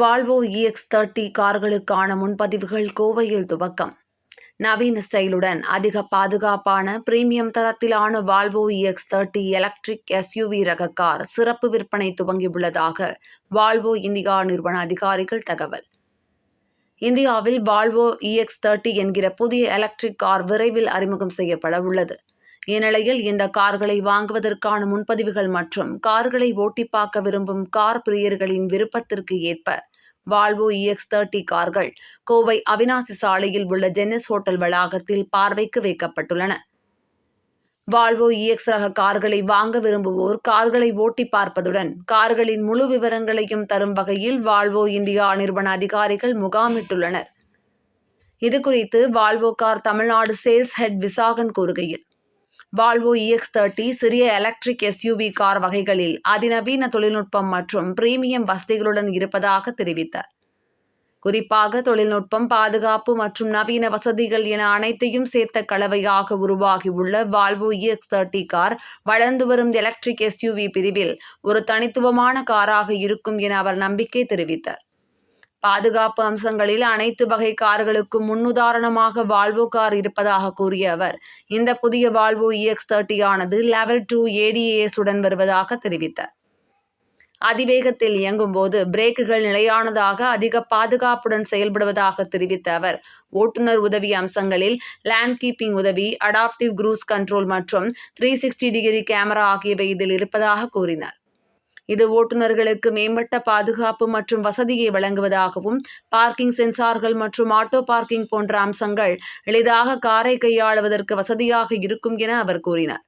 Volvo EX thirty கார்களுக்கான முன்பதிவுகள் கோவையில் துவக்கம். நவீன ஸ்டைலுடன் அதிக பாதுகாப்பான பிரீமியம் தரத்திலான Volvo EX thirty electric SUV ரக கார் சிறப்பு விற்பனை துவங்கியுள்ளதாக வால்வோ இந்தியா நிறுவன அதிகாரிகள் தகவல். இந்தியாவில் வால்வோ இஎக்ஸ் தேர்ட்டி என்கிற புதிய எலக்ட்ரிக் கார் விரைவில் அறிமுகம் செய்யப்பட உள்ளது இந்நிலையில் இந்த கார்களை வாங்குவதற்கான முன்பதிவுகள் மற்றும் கார்களை ஓட்டி பார்க்க விரும்பும் கார் பிரியர்களின் விருப்பத்திற்கு ஏற்ப வால்வோ இஎக்ஸ் தேர்ட்டி கார்கள் கோவை அவினாசி சாலையில் உள்ள ஜென்னிஸ் ஹோட்டல் வளாகத்தில் பார்வைக்கு வைக்கப்பட்டுள்ளன. வால்வோ இஎக்ஸ் ரக கார்களை வாங்க விரும்புவோர் கார்களை ஓட்டி பார்ப்பதுடன் கார்களின் முழு விவரங்களையும் தரும் வகையில் வால்வோ இந்தியா நிறுவன அதிகாரிகள் முகாமிட்டுள்ளனர். இதுகுறித்து Volvo car Tamil Nadu sales head Visakan கூறுகையில் வால்வோ இஎக்ஸ் தேர்ட்டி சிறிய எலக்ட்ரிக் எஸ்யூவி கார் வகைகளில் அதிநவீன தொழில்நுட்பம் மற்றும் பிரீமியம் வசதிகளுடன் இருப்பதாக தெரிவித்தார். குறிப்பாக தொழில்நுட்பம் பாதுகாப்பு மற்றும் நவீன வசதிகள் என அனைத்தையும் சேர்த்த கலவையாக உருவாகியுள்ள வால்வோ இஎக்ஸ் தேர்ட்டி கார் வளர்ந்து வரும் எலக்ட்ரிக் எஸ்யூவி பிரிவில் ஒரு தனித்துவமான காராக இருக்கும் என அவர் நம்பிக்கை தெரிவித்தார். பாதுகாப்பு அம்சங்களில் அனைத்து வகை கார்களுக்கும் முன்னுதாரணமாக வால்வோ கார் இருப்பதாக கூறிய அவர். இந்த புதிய வால்வோ இஎக்ஸ் தேர்ட்டி ஆனது லெவல் டூ ஏடிஏஎஸ் உடன் வருவதாக தெரிவித்தார். அதிவேகத்தில் இயங்கும் போது பிரேக்குகள் நிலையானதாக அதிக பாதுகாப்புடன் செயல்படுவதாக தெரிவித்த அவர் ஓட்டுநர் உதவி அம்சங்களில் லேண்ட் கீப்பிங் உதவி அடாப்டிவ் குரூஸ் கண்ட்ரோல் மற்றும் த்ரீ சிக்ஸ்டி டிகிரி கேமரா ஆகியவை இதில் இருப்பதாக கூறினார். இது ஓட்டுநர்களுக்கு மேம்பட்ட பாதுகாப்பு மற்றும் வசதியை வழங்குவதாகவும் பார்க்கிங் சென்சார்கள் மற்றும் ஆட்டோ பார்க்கிங் போன்ற அம்சங்கள் எளிதாக காரை கையாளுவதற்கு வசதியாக இருக்கும் என அவர் கூறினார்.